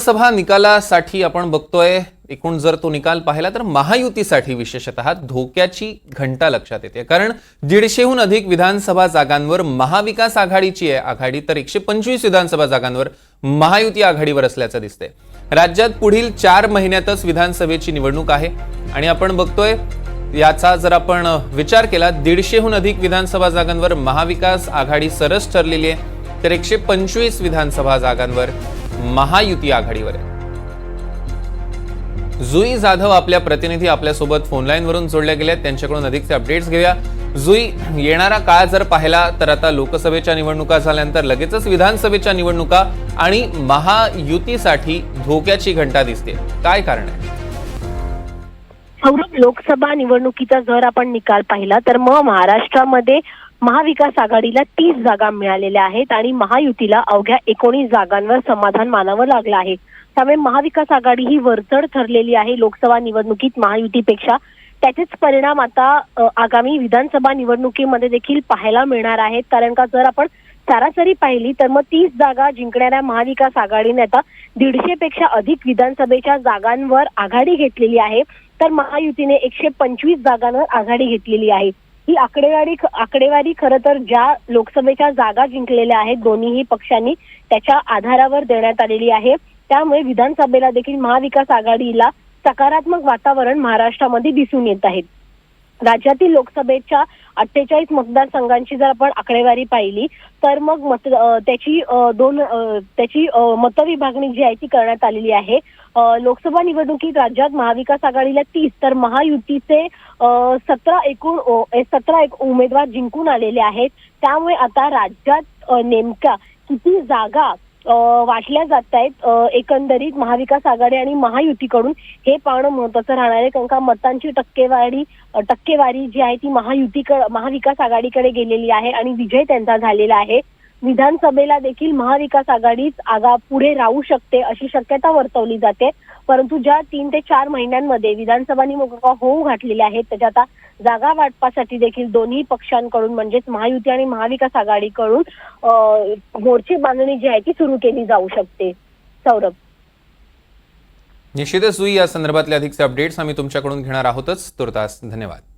लोकसभा निकालासाठी आपण बघतोय एकूण जर तो निकाल पाहिला तर महायुतीसाठी विशेषतः धोक्याची घंटा लक्षात येते. कारण दीडशेहून अधिक विधानसभा जागांवर महाविकास आघाडीची आहे. आघाडी तर एकशे पंचवीस विधानसभा जागांवर महायुती आघाडीवर असल्याचं दिसतंय. राज्यात पुढील चार महिन्यातच विधानसभेची निवडणूक आहे. आणि आपण बघतोय याचा जर आपण विचार केला दीडशेहून अधिक विधानसभा जागांवर महाविकास आघाडी सरस ठरलेली आहे. तर एकशे पंचवीस विधानसभा जागांवर महायुती आघाडीवर आहे. जुई जाधव आपल्या प्रतिनिधी आपल्यासोबत फोनलाईनवरून जोडल्या गेल्या त्यांच्याकडून अधिकचे अपडेट्स घेऊया. जुई येणारा काळ जर पाहिला तर आता लोकसभेच्या निवडणुका झाल्यानंतर लगेचच विधानसभेच्या निवडणुका आणि महायुतीसाठी धोक्याची घंटा दिसते. काय कारण आहे? सौरभ लोकसभा निवडणुकीचा जर आपण निकाल पाहिला तर मग महाराष्ट्रामध्ये महाविकास आघाडीला तीस जागा मिळालेल्या आहेत आणि महायुतीला अवघ्या एकोणीस जागांवर समाधान मानावं लागलं आहे. त्यामुळे महाविकास आघाडी ही वरचढ ठरलेली आहे लोकसभा निवडणुकीत महायुतीपेक्षा. त्याचेच परिणाम आता आगामी विधानसभा निवडणुकीमध्ये देखील पाहायला मिळणार आहेत. कारण का जर आपण सरासरी पाहिली तर मग तीस जागा जिंकणाऱ्या महाविकास आघाडीने आता दीडशे पेक्षा अधिक विधानसभेच्या जागांवर आघाडी घेतलेली आहे. तर महायुतीने एकशे पंचवीस जागांवर आघाडी घेतलेली आहे. ही आकडेवारी आकडेवारी खरं तर ज्या लोकसभेच्या जागा जिंकलेल्या आहेत दोन्हीही पक्षांनी त्याच्या आधारावर देण्यात आलेली आहे. त्यामुळे विधानसभेला देखील महाविकास आघाडीला सकारात्मक वातावरण महाराष्ट्रामध्ये दिसून येत आहे. राज्यातील लोकसभेच्या अठ्ठेचाळीस मतदारसंघांची जर आपण आकडेवारी पाहिली तर मग मत त्याची दोन त्याची मतविभागणी जी आहे ती करण्यात आलेली आहे. लोकसभा निवडणुकीत राज्यात महाविकास आघाडीला तीस तर महायुतीचे सतरा एकूण सतरा एक उमेदवार जिंकून आलेले आहेत. त्यामुळे आता राज्यात नेमका नेमक्या किती जागा वाटल्या जात आहेत. एकंदरीत महाविकास आघाडी आणि महायुतीकडून हे पाहणं महत्वाचं राहणार आहे. कारण का मतांची टक्केवारी टक्केवारी जी आहे ती महायुतीकडे महाविकास आघाडीकडे गेलेली आहे आणि विजय त्यांचा झालेला आहे. विधानसभेला देखील महाविकास आघाडीच आगा पुढे राहू शकते अशी शक्यता वर्तवली जाते. परंतु ज्या तीन ते चार महिन्यांमध्ये विधानसभा निवडणुका होऊ घातलेल्या आहेत त्याच्यात आता जागा वाटपासाठी देखील दोन्ही पक्षांकडून म्हणजेच महायुती आणि महाविकास आघाडीकडून मोर्चे बांधणी जी आहे ती सुरू केली जाऊ शकते. सौरभ. निश्चितच जुई या संदर्भातले अधिकचे अपडेट्स आम्ही तुमच्याकडून घेणार आहोतच. तुर्तास धन्यवाद.